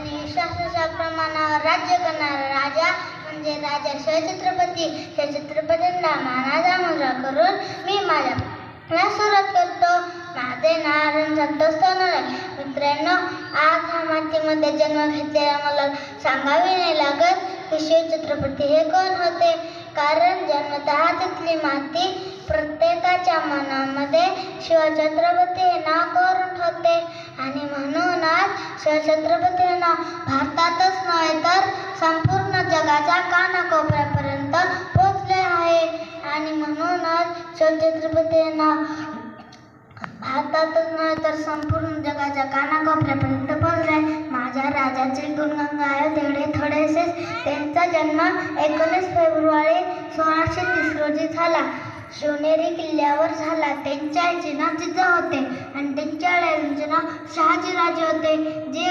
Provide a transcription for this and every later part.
आणि शासनाच्या प्रमाणावर राज्य करणारा राजा म्हणजे राजा शिवछत्रपती त्या छत्रपतींना मानाचा मुद्रा करून मी माझ्या मला सुरुवात करतो. माझे नारायण संतोष सोनारे मित्रांनो आज हा मातीमध्ये जन्म घेतलेला मला सांगावे नाही लागत की शिवछत्रपती हे कोण होते. कारण जन्मतः तिथली माती प्रत्येकाच्या मनामध्ये शिवछत्रपती हे नाव छत्रपतींना भारतातच नव्हे तर संपूर्ण जगाच्या कानाकोपऱ्यापर्यंत पोचले आहे. आणि म्हणूनच शिवछत्रपती हे नाव भारतातच नव्हे तर संपूर्ण जगाच्या कानाकोपऱ्यापर्यंत पोहोचले. माझ्या राजाचे गुणगंगा आहे तेवढे थोडेसेच त्यांचा जन्म एकोणीस फेब्रुवारी सोळाशे तीस रोजी झाला. शिवनेरी किल्ल्यावर झाला. त्यांच्या आईचे नाव जिजा होते आणि त्यांच्या आईचे नाव शहाजीराजे होते. जे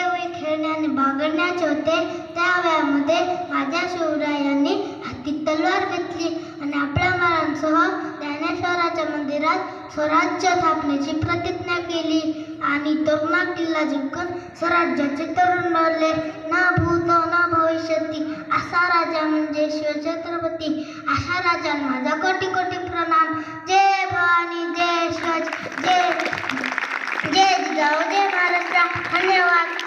वय खेळणे बागडण्याचे होते त्या वयामध्ये माझ्या शिवरायांनी हाती तलवार घेतली आणि आपल्या मुलांसह ज्ञानेश्वराच्या मंदिरात स्वराज्य स्थापनेची प्रतिज्ञा केली आणि तरुणा किल्ला जिंकून स्वराज्याचे तरुण बनले. ना भूत ना भविष्यती असा राजा म्हणजे शिवछत्रपती अशा राजा माझा कोटी कोटी प्रणाम. जय भवानी जय शिवाजी जय जय जिजाऊ जय महाराष्ट्र. धन्यवाद.